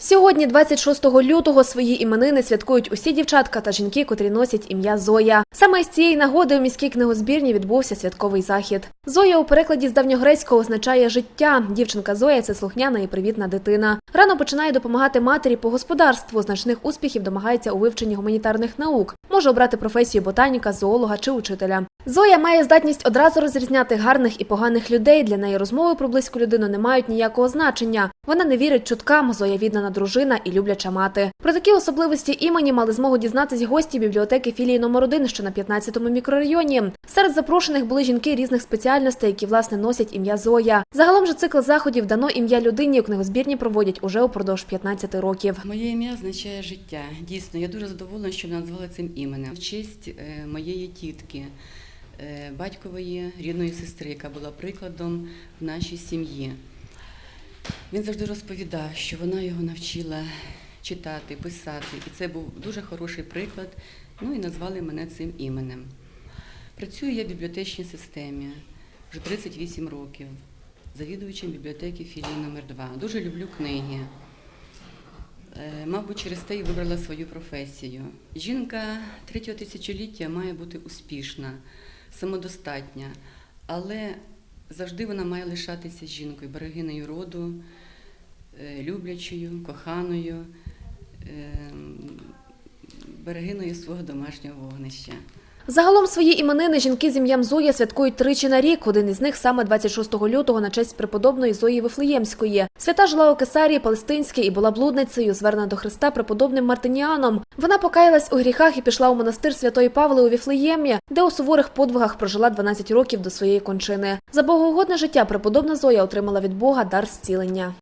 Сьогодні, 26 лютого, свої іменини святкують усі дівчатка та жінки, котрі носять ім'я Зоя. Саме з цієї нагоди у міській книгозбірні відбувся святковий захід. Зоя у перекладі з давньогрецького означає життя. Дівчинка Зоя це слухняна і привітна дитина. Рано починає допомагати матері по господарству. Значних успіхів домагається у вивченні гуманітарних наук. Може обрати професію ботаніка, зоолога чи учителя. Зоя має здатність одразу розрізняти гарних і поганих людей. Для неї розмови про близьку людину не мають ніякого значення. Вона не вірить чуткам. Зоя віддана дружина і любляча мати. Про такі особливості імені мали змогу дізнатись гості бібліотеки філії номер 1 що на 15-му мікрорайоні. Серед запрошених були жінки різних спеціальностей, які власне носять ім'я Зоя. Загалом же цикл заходів дано ім'я людині у книгозбірні проводять уже упродовж 15 років. Моє ім'я означає життя. Дійсно, я дуже задоволена, що назвали цим іменем. В честь е, моєї тітки, батькової рідної сестри, яка була прикладом в нашій сім'ї. Він завжди розповідав, що вона його навчила читати, писати, і це був дуже хороший приклад. Ну і назвали мене цим іменем. Працюю я в бібліотечній системі вже 38 років, завідувачем бібліотеки філії номер 2 Дуже люблю книги. Е, Мабуть, через те і вибрала свою професію. Жінка третього тисячоліття має бути успішна, самодостатня, але завжди вона має лишатися жінкою, берегиною роду, е, люблячою, коханою, е, берегиною свого домашнього вогнища. Загалом свої іменини жінки з ім'ям Зоя святкують тричі на рік. Один із них саме 26 лютого на честь преподобної Зої Вифлеємської. Свята жила у Кесарії Палестинській і була блудницею, звернена до Христа преподобним Мартиніаном. Вона покаялась у гріхах і пішла у монастир Святої Павли у Віфлеємі, де у суворих подвигах прожила 12 років до своєї кончини. За богоугодне життя преподобна Зоя отримала від Бога дар зцілення.